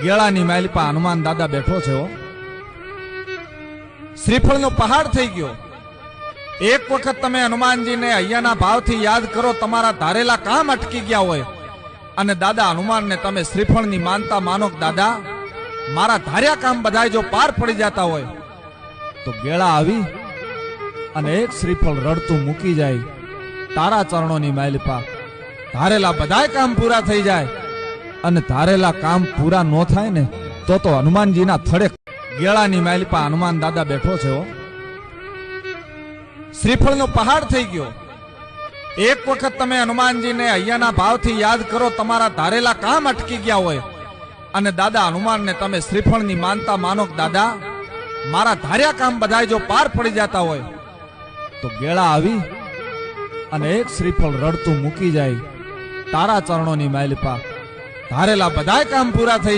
ગેળાની માલિપા હનુમાન દાદા બેઠો છે શ્રીફળનો પહાડ થઈ ગયો. એક વખત તમે હનુમાનજીને અહીંયાના ભાવથી યાદ કરો, તમારા ધારેલા કામ અટકી ગયા હોય. અને દાદા હનુમાનને તમે શ્રીફળની માનતા માનો દાદા, મારા ધાર્યા કામ બધાય જો પાર પડી જતા હોય, તો ગેળા આવી અને એક શ્રીફળ રડતું મૂકી જાય. તારા ચરણોની માલિપા ધારેલા બધાય કામ પૂરા થઈ જાય. અને ધારેલા કામ પૂરા ન થાય ને, તો તો હનુમાનજીના થડે ગેળાની માલિપા હનુમાન દાદા બેઠો છે શ્રીફળનો પહાડ થઈ ગયો. એક વખત તમે હનુમાનજીને અહીંયાના ભાવથી યાદ કરો, તમારા ધારેલા કામ અટકી ગયા હોય. અને દાદા હનુમાનને તમે શ્રીફળની માનતા માનો દાદા, મારા ધાર્યા કામ બધાય જો પાર પડી જતા હોય, તો ગેળા આવી અને એક શ્રીફળ રડતું મૂકી જાય, તારા ચરણોની માલિપા ધારેલા બધા કામ પૂરા થઈ